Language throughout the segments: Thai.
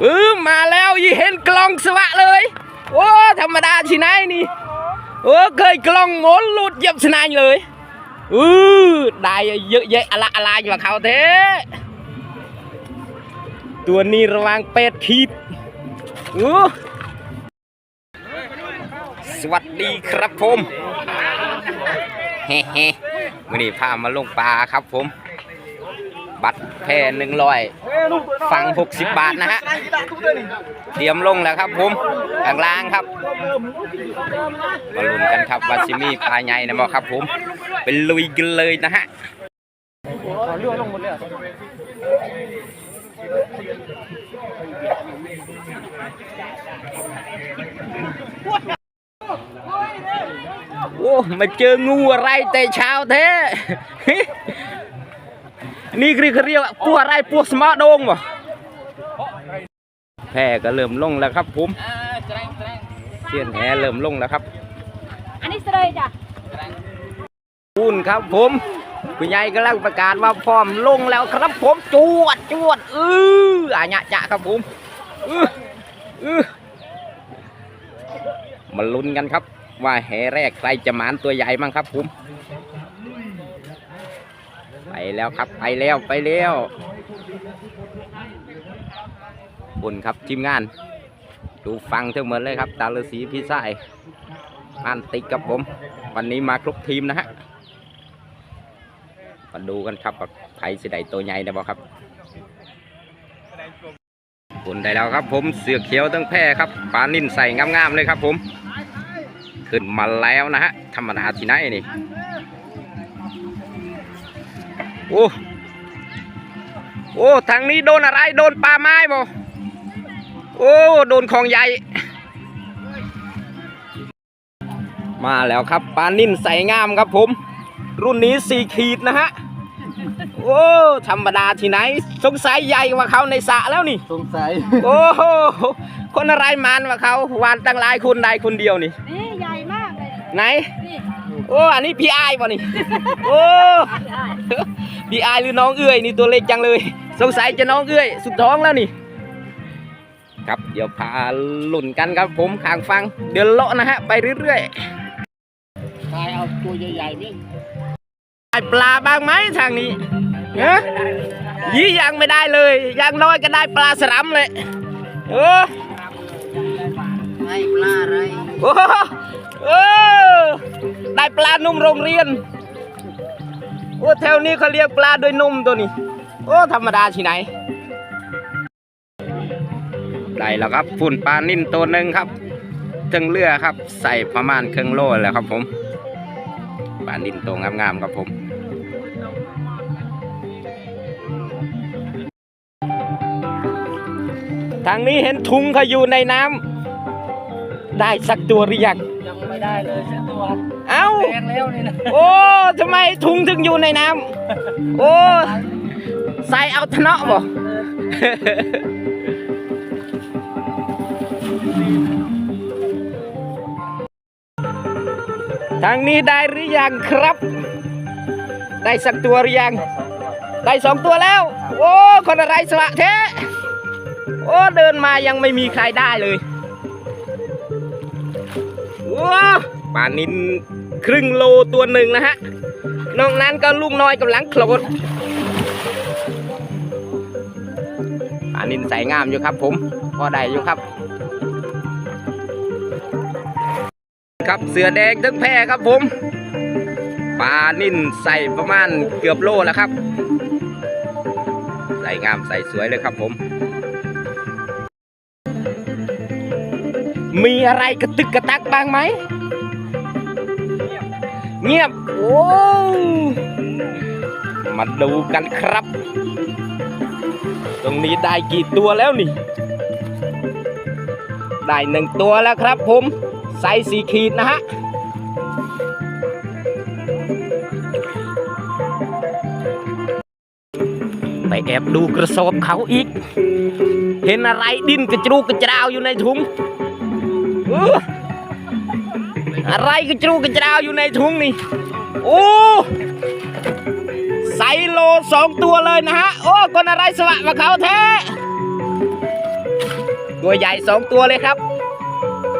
เออมาแล้วยี่เห็นกล้องสวะเลย โอ้ธรรมดาที่ไหนนี่โอ้เคยกล้องหมนหลุดเยับสนายเลยอือได้เยอะแยะอะไรอะไรอยู่กับเขาเท้ตัวนี้ระวังเป็ดขีดอู้สวัสดีครับผมเฮ้เฮ้วันนี้พามาลงปลาครับผม บัตรแพหนึ่งร้อยฟัง60บาทนะฮะเตรียมลงแล้วครับผมข้างล่างครับมาลุ้นกันครับวาซิมีปลาใหญ่นะบอครับผมเป็นลุยกันเลยนะฮะโอ้มาเจองูอะไรแต่เช้าแท้ นี่คือเขาเรียกว่าพวกอะไรพวกสมาร์ทโดงบ่แพร่ก็เริ่มลงแล้วครับผมเชียนแหเริ่มลงแล้วครับ อันนี้เสลยจ้ะคุณครับผมคุณยายกำลังประกาศว่าพร้อมลงแล้วครับผมจวดจวดอืออาญะจะครับผมอืออือมาลุ้นกันครับ ว่าแหแรกใครจะหมานตัวใหญ่มั่งครับผมไป แล้วครับไปแล้วไปแล้วบุญครับทีมงาน ดูฟังเทั้งหมดเลยครับ ตาฤาษีพี่สายอันติกับผม วันนี้มาครบทีมนะฮะมาดูกันครับว่าใครสิได้ตัวใหญ่ได้บ่ครับคุณได้แล้วครับ ผมเสือเขียวตั้งแพ่ครับปลานิ่นใส่งามๆเลยครับ ผม ขึ้นมาแล้วนะฮะธรรมดาที่ไหนนี่ โอ้ โอ้ทางนี้โดนอะไร โดนปลาไม้บ่โอ้ โดนของใหญ่ มาแล้วครับปลานิ่นใส่งามครับผม รุ่นนี้สี่ขีดนะฮะ โอ้ ธรรมดาที่ไหน สงสัยใหญ่กว่าเขาในสระแล้วนี่ สงสัย โอ้โหคนอะไรมานกว่าเขาวานตั้งหลายคนใดคนเดียวนี่ นี่ใหญ่มากเลย ไหนนี่โอ้ อันนี้พี่อายป่ะนี่ โอ้ พี่อายหรือน้องเอื้อยนี่ตัวเล็กจังเลย สงสัยจะน้องเอื้อย สุดท้องแล้วนี่ ครับเดี๋ยวพาหลุ่นกันครับผมข้างฟัง เดี๋ยวเลาะนะฮะไปเรื่อยตายเอาตัวใหญ่ๆนี่ๆได้ปลาบ้างไหมทางนี้เฮ้ยยี่ยังไม่ได้เลยอยังน้อยก็ได้ปลาสลัมเลยเออไม่ปลาอะไรโอ้โหเออได้ปลานุ่มโรงเรียนโอ้แถวนี้เขาเรียกปลาโดวยนุ่มตัวนี้ โอ้ธรรมดาที่ไหนได้แล้วครับฝุ่นปลานิ่นตัวหนึ่งครับถึงเรือครับ ใส่ประมาณครึ่งโลแล้วครับผมปลานิ่นตัวงามๆครับผมทางนี้เห็นถุงเขาอยู่ในน้ำได้สักตัวหรือยังยังไม่ได้เลยสักตัว เอ้าแพงแล้วนี่นะโอ้ทำไมถุงถึงอยู่ในน้ำโอ้ใส่เอาทะเนาะบ่ทางนี้ได้หรือยังครับ ได้สักตัวหรือยัง ได้สองตัวแล้ว โอ้คนอะไรสวะเทโอ้เดินมายังไม่มีใครได้เลยว้า ปลานินครึ่งโลตัวหนึ่งนะฮะ นอกนั้นก็ลูกน้อยกับหลังโคลดปลานินใสงามอยู่ครับผมพอได้อยู่ครับ ครับเสือแดงทั้งแพร่ครับผมปลานินใส่ประมาณเกือบโลแล้วครับ ใส่งามใส่สวยเลยครับผมมีอะไรกระตึกกระตักบ้างไหม เงียบ โอ้มาดูกันครับ ตรงนี้ได้กี่ตัวแล้วนี่ ได้หนึ่งตัวแล้วครับผม ไซส์สีขีดนะฮะไปแอบดูกระสอบเขาอีก เห็นอะไรดิ้นกระจรูกระจาวอยู่ในถุง อะไรกระจูกระจาวอยู่ในถุงนี่โอ้ไซโลสองตัวเลยนะฮะ โอ้คนอะไรสวะมาเขาแท้ตัวใหญ่สองตัวเลยครับ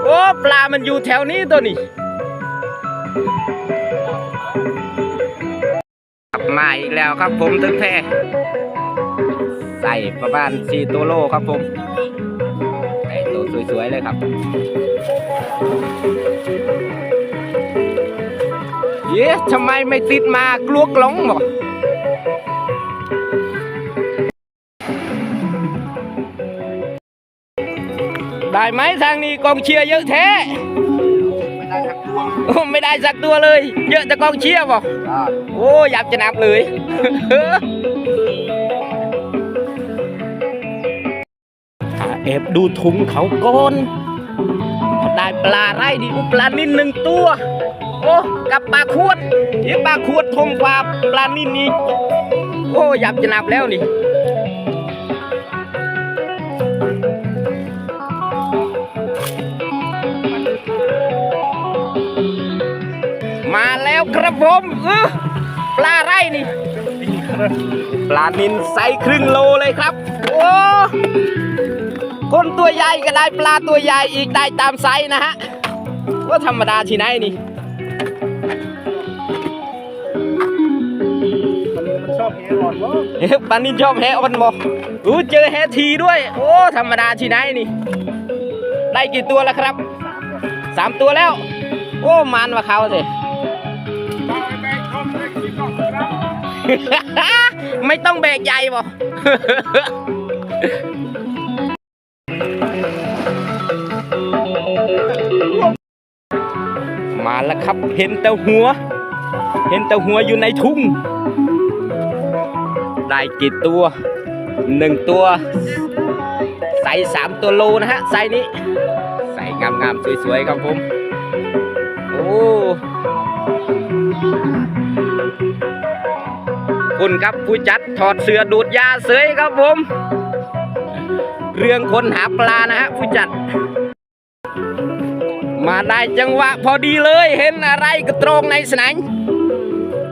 โอ้ปลามันอยู่แถวนี้ตัวนี้กลับมาอีกแล้วครับผมตึกแพใส่ประมาณสี่ตัวโลครับผม ส่ตัวสวยๆเลยครับ เย้ทำไมไม่ติดมากลัวกลงบ่ได้ไหมทางนี้กองเชียร์เยอะแท้ไม่ได้ทักตัวโอ้ไม่ได้สักตัวเลย เยอะแต่กองเชียร์บ่โอ้อยากจะนับเลย บดูถุงเขาก่อนได้ปลาไร่ดิอุปลานิ่นหนึ่งตัว โอ้กับปลาขวดยี่ปลาขวดทมกว่าปลานิ่นอีกโอ้ยากจะนับแล้วนี่มาแล้วครับผมเออปลาไร่นี่ ปลานินไซส์ครึ่งโลเลยครับ โอ้ คนตัวใหญ่ก็ได้ปลาตัวใหญ่อีกได้ตามไซส์นะฮะว่าธรรมดาที่ไหนนี่มันชอบเฮรอนวะเอ๊ะปลานินชอบแฮออนบอกอู้เจอแฮทีด้วย โอ้ธรรมดาที่ไหนนี่ ได้กี่ตัวแล้วครับสามตัวแล้ว โอ้มันว่าเขาสิไม่ต้องเบรกใหญ่บ่ ครับเห็นแต่หัว เห็นแต่หัวอยู่ในทุ่ง ได้กี่ตัวหนึ่งตัวใส่สามตัวโลนะฮะใส่นี้ใส่งามๆสวยๆครับผม โอ้คุณครับผู้จัดถอดเสื้อดูดยาเสยครับผม เรื่องคนหาปลานะฮะผู้จัด มาได้จังหวะพอดีเลยเห็นอะไรกระตรงในสนาม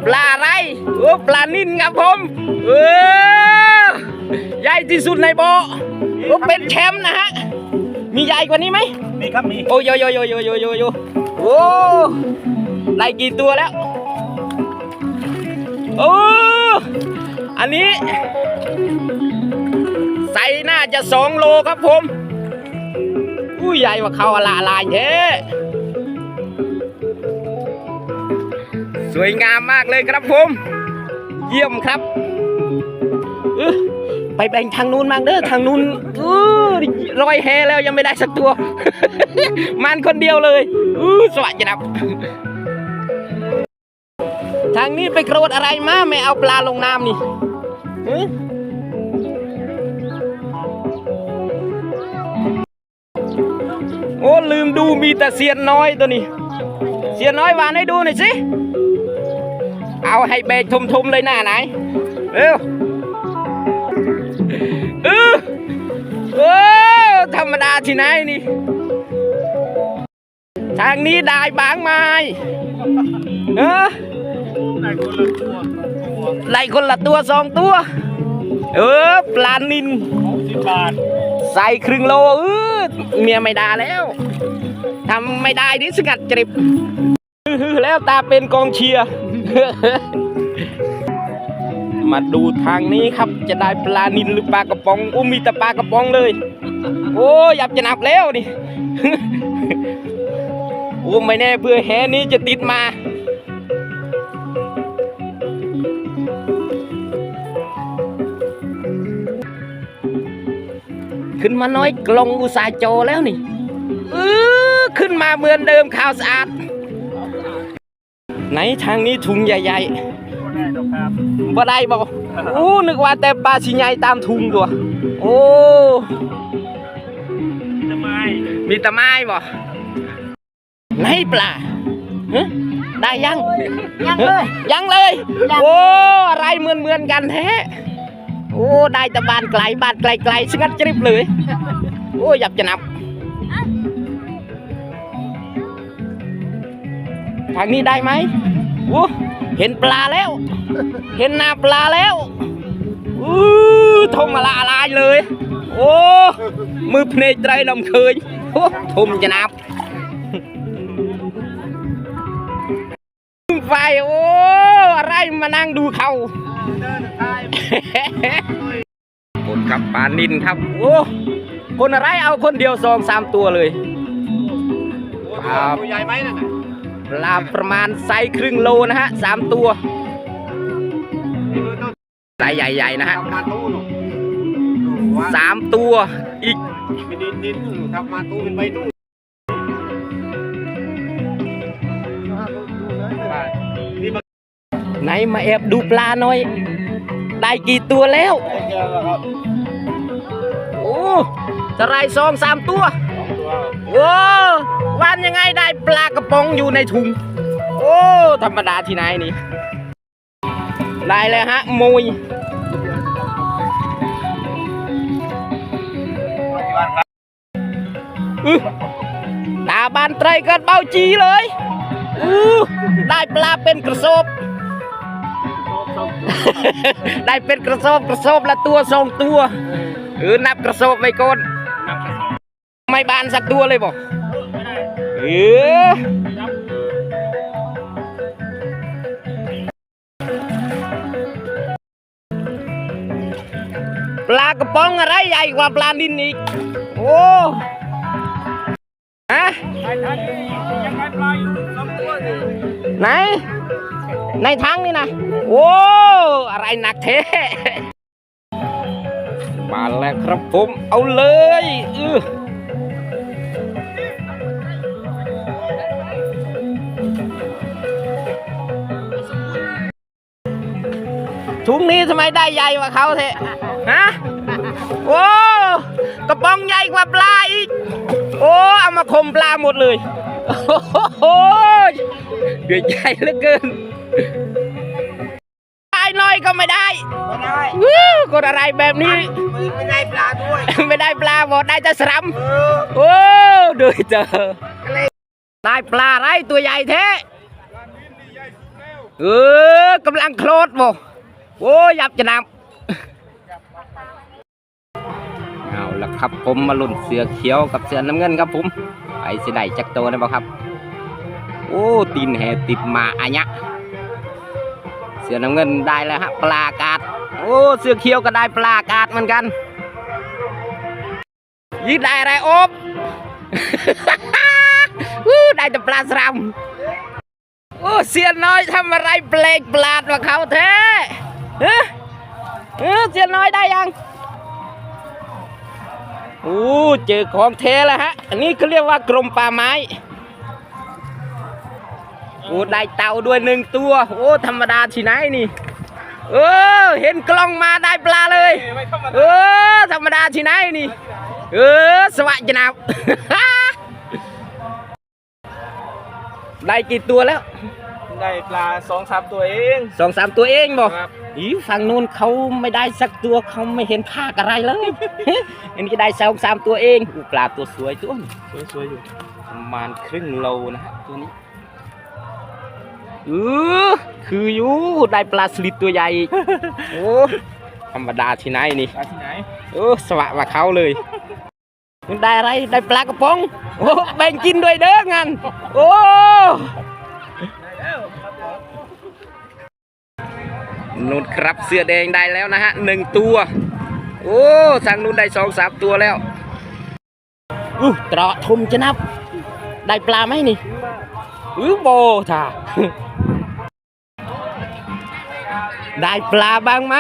ปลาอะไรโอ้ปลานิ่นครับผมเออใหญ่ที่สุดในบ่อโอ้เป็นแชมป์นะฮะมีใหญ่กว่านี้ไหมนี่ครับมีโอ้ยโยโยโยโยโยโยโยโอ้ได้กี่ตัวแล้วโอ้อันนี้ ใส่น่าจะสองโลครับผม อุ้ยใหญ่ว่าเขาอละลายเท้สวยงามมากเลยครับผม เยี่ยมครับไปแบ่งทางนู้นมาเด้อทางนู้นอื้อยแฮแล้วยังไม่ได้สักตัว มันคนเดียวเลยอื้สวัสดีครับ ทางนี้ไปโกรธอะไรมาไม่เอาปลาลงน้ำนี่ ลืมดูมีแต่เสียนน้อยตัวนี้ เสียนน้อยวานให้ดูหน่อยสิ เอาให้เบกทุมๆเลยหน้าไหนเร็วเออโอ้ธรรมดาที่ไหนนี่ ทางนี้ได้บางไม้เออไล่คนละตัวสองตัว เออปลานินสิบบาท ใส่ครึ่งโลเออเมียไม่ได้แล้วทำไม่ได้ดิสกัดจริบแล้วตาเป็นกองเชียร์มาดูทางนี้ครับจะได้ปลานินหรือปลากระป๋องอุ้มมีแต่ปลากระป๋องเลย โอ้ยากจะนับแล้วนี่โอ้ไม่แน่เพื่อแหนี้จะติดมา ขึ้นมาน้อยกลงอุตสาห์โจแล้วนี่เออขึ้นมาเหมือนเดิมข่าวสะอาด ไหนทางนี้ถุงใหญ่ก็ได้ดอกครับๆบ่ได้บอกโอ้นึกว่าแต่ปลาชิใหญ่ตามถุงตัวโอ้ทำไมมีแตะไม้บ่ไหนปลาฮะได้ยังยังเลยยังเลยยังโอ้อะไรเหมือนเหมือนๆกันแท้โอ้ได้แต่บานไกลบานไกลไกลสงัดจริบเลยโอ้อยากจะนับทางนี้ได้ไหมโอ้เห็นปลาแล้ว เห็นน้าปลาแล้วอู้ทงมาละลายเลย โอ้มือเพนไตรนำเคยโอ้ทุ่มจะนับไฟโอ้อะไรมานั่งดูเขา คนครับปานินครับ โอ้คนอะไรเอาคนเดียวสองสามตัวเลยปลาตัวใหญ่ไหมนั่นปลาประมาณไซส์ครึ่งโลนะฮะสามตัวไซส์ใหญ่ๆนะฮะสามตัวอีกเป็นดินดินทำมาตู้เป็นใบตู้ ไหนมาแอบดูปลาหน่อย ได้กี่ตัวแล้วไอ้แก้วครับโอ้ทรายสองสามตัวสองตัวโอ้วันยังไงได้ปลากระป๋องอยู่ในถุง โอ้ ธรรมดาที่ไหนนี่ ได้เลยฮะมวยตาบานไตรเกิดเบาจีเลยอู้ได้ปลาเป็นกระสอบ ได้เป็นกระสอบกระสอบละตัวสองตัวเออนับกระสอบไปก่อนไม่บานสักตัวเลยบอกเออปลากระป๋องอะไรใหญ่กว่าปลาดินอีกโอ้ฮะไอ้ท่านยังไงปลาอยู่สองตัวเลยไหน ในทั้งนี่นะโอ้อะไรหนักเทมาแล้วครับผมเอาเลยเออถุงนี้ทำไมได้ใหญ่กว่าเขาเทฮะโอ้กระป๋องใหญ่กว่าปลาอีก โอ้เอามาคมปลาหมดเลย โอ้โหเดือดใหญ่เหลือเกิน อยก็ไม่ได้ไม่ได้วู้กดอะไรแบบนี้ ไม่ได้ปลาด้วย ไม่ได้ปลาหมดได้แต่สรัมเออโอ้ดูเจอได้ปลาไรตัวใหญ่แท้เออกำลังโคลดบ่โอ้ยับจะนับเอาละครับผมมาลุ่นเสือเขียวกับเสือน้ำเงินครับผมไปสิได้จักโตได้บ่ครับ โอ้ตีนแหติดมาอันยะเสือน้ำเงินได้แล้วฮะปลากาดโอ้เสือเขียวก็ได้ปลากาดเหมือนกันยี่ได้อะไรโอบอู้ได้แต่ปลาสลัมโอ้เสียน้อยทำอะไรเปลกปลาดว่าเขาแท้เฮ้เออเสียน้อยได้ยังโอ้เจอของเทแล้วฮะ อันนี้เขาเรียกว่ากรมป่าไม้ อ้ได้เต่าด้วยหนึ่งตัว โอ้ธรรมดาที่ไหนนี่เออเห็นกล้องมาได้ปลาเลยไม่ธรรมเอดาอธรรมดาที่ไหนนี่ เออสวัสดีนะได้กี่ตัวแล้ว ได้ปลาสองสามตัวเองสองสามตัวเองบอกครับอีฝั่งนู้นเขาไม่ได้สักตัวเขาไม่เห็นภาคอะไรเลยอันนี้ก็ได้สองสามตัวเองอู้ปลาตัวสวยตัวนี้สวยๆอยู่ประมาณครึ่งโลนะฮะตัวนี้ เออคืออยู่ได้ปลาสลิดตัวใหญ่อีกโอ้ธรรมดาที่ไหนนี่ปลาที่ไหนโอ้สวะว่าเขาเลยมันได้อะไรได้ปลากระป๋องโอ้แบ่งกินด้วยเด้องันโอ้นุ่นครับเสื้อแดงได้แล้วนะฮะหนึ่งตัว โอ้ทางนู้นได้สองสามตัวแล้วอู้ตราะทมจะนับ ได้ปลาไหมนี่อือโบท่า ได้ปลาบ้างไหม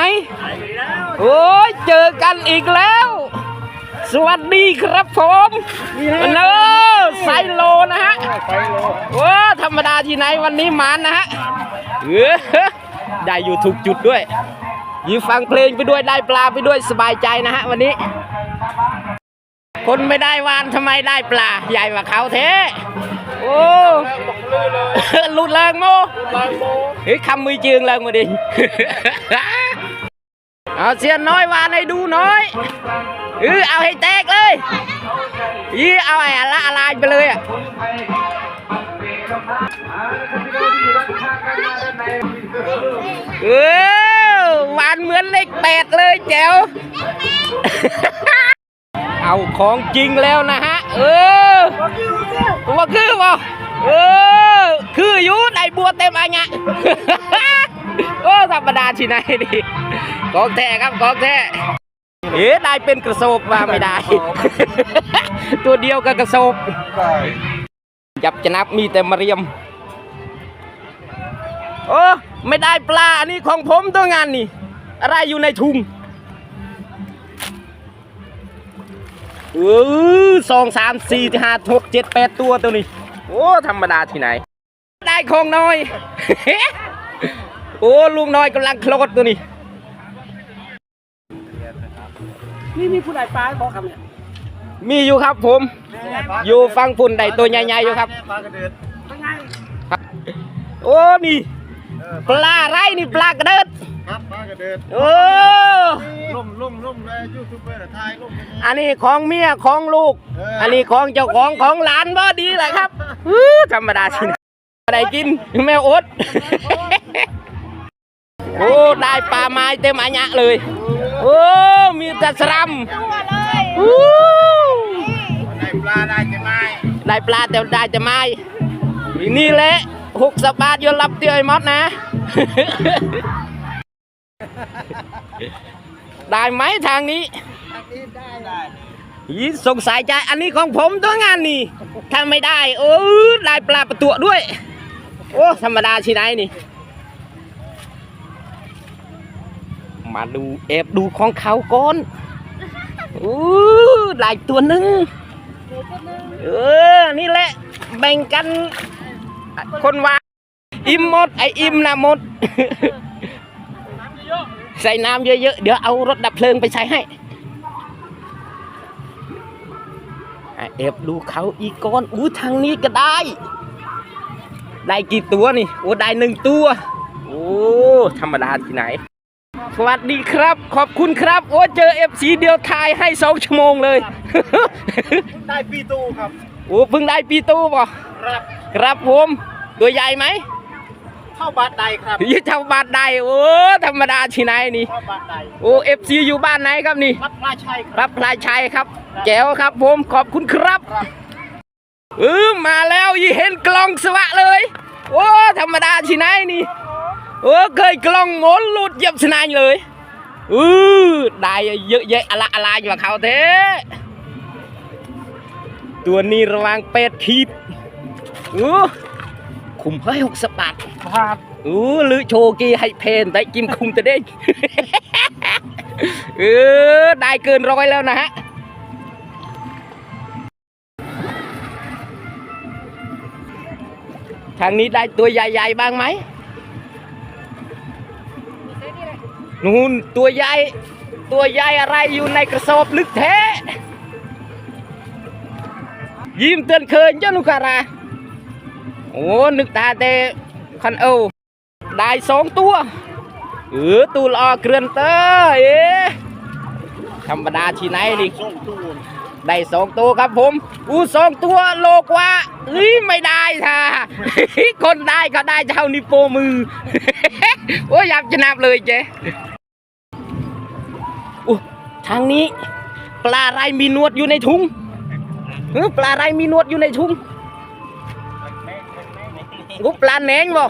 โอ้ยเจอกันอีกแล้ว สวัสดีครับผมเนอไซโลนะฮะไปโลโอ้ธรรมดาที่ไหนวันนี้หมานนะฮะเออได้อยู่ถูกจุดด้วยยืนฟังเพลงไปด้วยได้ปลาไปด้วยสบายใจนะฮะวันนี้ คนไม่ได้วานทำไมได้ปลา ใหญ่กว่าเขาเท โอ้ลุดแรงโมเฮ้ยคำมือจืงเลยมาดิเอาเสียนน้อยวานให้ดูน้อยเออเอาให้แตกเลยยี่เอาไอ้ละอะไรไปเลยอะเออวานเหมือนเลขแปดเลยแจ๋วเอาของจริงแล้วนะฮะ เออ เออ คืออยู่ได้บัวเต็มอันเนี้ยโอ้ธรรมดาที่ไหนดิของแท้ครับของแท้เอ๊ะได้เป็นกระสอบว่าไม่ได้ ตัวเดียวกับกระสอบจับจะนับมีแต่มาเรียม โอ้ไม่ได้ปลาอันนี้ของผมตัวงานนี่ อะไรอยู่ในถุงเออสองสามสี่ห้าหกเจ็ดแปดตัวตัวนี้ โอ้ธรรมดาที่ไหน ได้ของน้อย โอ้ลุงน้อยกำลังโคลดตัวนี้นี่มีผู้ใดปลาบอกครับเนี่ยมีอยู่ครับผม อยู่ฟังฝุ่นใดตัวใหญ่ๆอยู่ครับปลากระเดือดเป็นไงโอ้นี่ ปลาไรนี่ปลากระเดิดครับปลากระเดือดโอ้ล่มล่มล่มเลยยูทูบเบอร์ถ่ายล่มเป็นไงอันนี้ของเมียของลูกเอออัอันนี้ของเจ้าของของหลานบ่ดีแหละครับอื้อธรรมดาชินอะไรกินแม่อดโอ้ได้ปลาไม้เต็มอันยะเลยโอ้มีแต่สลัมตัวเลยอู้ได้ปลาได้จะไม้ได้ปลาแต่ได้จะไม้นี่แหละ หกสบาทยนรับเตียไอ้มอดนะ ได้ไหมทางนี้ได้ยี่สงสัยใจอันนี้ของผมตัวงานนี่ถ้าไม่ได้ โอ้ได้ปลาประตัวด้วย โอ้ธรรมดาที่ไหนนี่ มาดูเอฟดูของเขาก่อนอู้ได้ตัวหนึ่งเออ นี่แหละ แบ่งกัน คนว่า อิ่มหมด ไออิ่มนะหมด ใส่น้ำเยอะๆ เดี๋ยวเอารถดับเพลิงไปใช้ให้อะเอฟดูเขาอีกก้อนอู้ทางนี้ก็ได้ ได้กี่ตัวนี่ โอ้ได้หนึ่งตัว โอ้ธรรมดาที่ไหน สวัสดีครับ ขอบคุณครับ โอ้เจอเอฟซีเดียวทายให้สองชั่วโมงเลย ได้ปีตูครับ โอ้เพิ่งได้ปีตู้ป่ะครับ ครับผมตัวใหญ่ไหมเข้าบาทใดครับยี่เท่าบาทใดโอ้ธรรมดาที่ไหนนี่เข้าบาทใดโอ้เอฟซีอยู่บ้านไหนครับนี่วัดพระชัยคครับรับพลายชัยครับแจ๋วครับผมขอบคุณครับเออมาแล้วยี่เห็นกล่องสวะเลย โอ้ธรรมดาที่ไหนนี่โอ้เคยกล่องหมนหลุดเหยียบสนายเลยเออได้เยอะแยะอะไรอะไรอยู่กับเขาเท้ตัวนี้ระวังเป็ดขีด อู้คุมเฮ้ยหกสบาทครับอู้ลือโชกีให้เพนแต่กิมคุมแต่เด้งเออได้เกินร้อยแล้วนะฮะทางนี้ได้ตัวใหญ่ๆบ้างไหมนู่นตัวใหญ่ตัวใหญ่อะไรอยู่ในกระสอบลึกแท้ยิ้มเตือนเคยเจ้านุการา โอ้นึกตาเตคันเอวได้สองตัวเออตูลอเกลือนเตอเอ๊ธรรมดาที่ไหนดิส่ได้สองตัวครับผมอู้สองตัวโลกว่าเฮ้ยไม่ได้ท่าคนได้ก็ได้เท่านิ้โปมือโอ้ยอยากจะนับเลยเจ๊อู้ทางนี้ ปลาไรมีนวดอยู่ในถุงเออปลาไรมีนวดอยู่ในถุง กูปลาแหนงบ่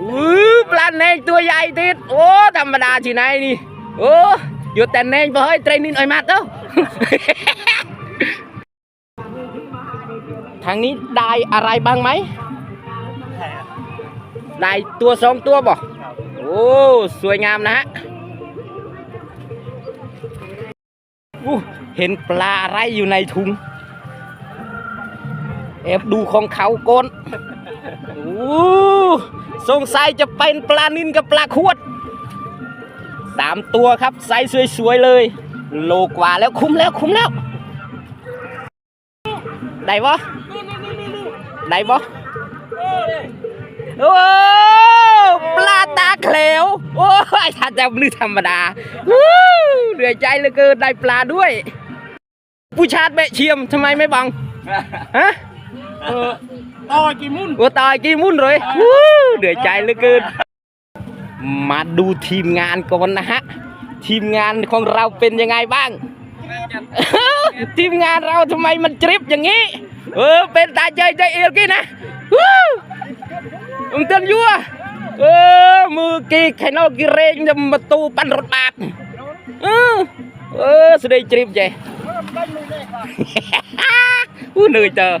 อู้ปลาแหนงตัวใหญ่ติดโอ้ธรรมดาที่ไหนนี่โอ้อยู่แต่แหนงบ่เฮ้ยเทรนนินอ้อยมาเต้าทางนี้ได้อะไรบ้างไหมได้ตัวสองตัวบ่โอ้สวยงามนะฮะอู้เห็นปลาอะไรอยู่ในถุงแอบดูของเขาก่อน โอ้สงสัยจะเป็นปลานินกับปลาขวดสามตัวครับไซส์สวยๆเลย โลกว่าแล้วคุ้มแล้วคุ้มแล้วได้บ่ได้บ่โอ้ปลาตาเขลวโอ้ยถ้าจะบลือธรรมดาเหนื่อยใจเหลือเกินได้ปลาด้วย ผู้ชาติแบะเชียมทำไมไม่บังฮะ เออต่อกี่มุ่นโอ้ตายกี่มุ่นเลยวู้เหนื่อยใจเหลือเกิน มาดูทีมงานก่อนนะฮะ ทีมงานของเราเป็นยังไงบ้าง ทีมงานเราทำไมมันจริบอย่างนี้ เออ เป็นตาใจใจเอียกี้นะวู้มึงเตือนยัวเออ มือกีไข่นอกกีเรงจะมาตูปันรถบาทเออเออสดงจริบใจอู้เหนื่อยเจอ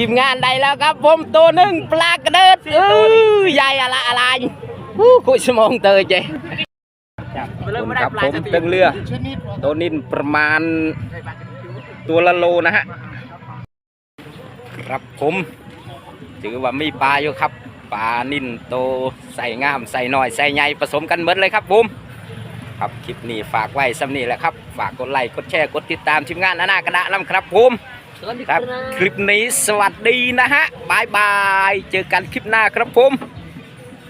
ทีมงานได้แล้วครับผมตัวหนึ่งปลากระเดิดเออใหญ่อะไรอะไรอู้คุยสมองเตยใจคนครับผมตึงเรือตัวนินประมาณตัวละโลนะฮะครับผมถือว่ามีปลาอยู่ครับปลานินโตใส่งามใส่น้อยใส่ใหญ่ผสมกันหมดเลยครับผมครับคลิปนี้ฝากไว้สำนี้แหละครับ ฝากกดไลค์กดแชร์กดติดตามทีมงานอนากระดะน้ำครับผม ครับ คลิปนี้สวัสดีนะฮะบายบาย เจอกันคลิปหน้าครับผม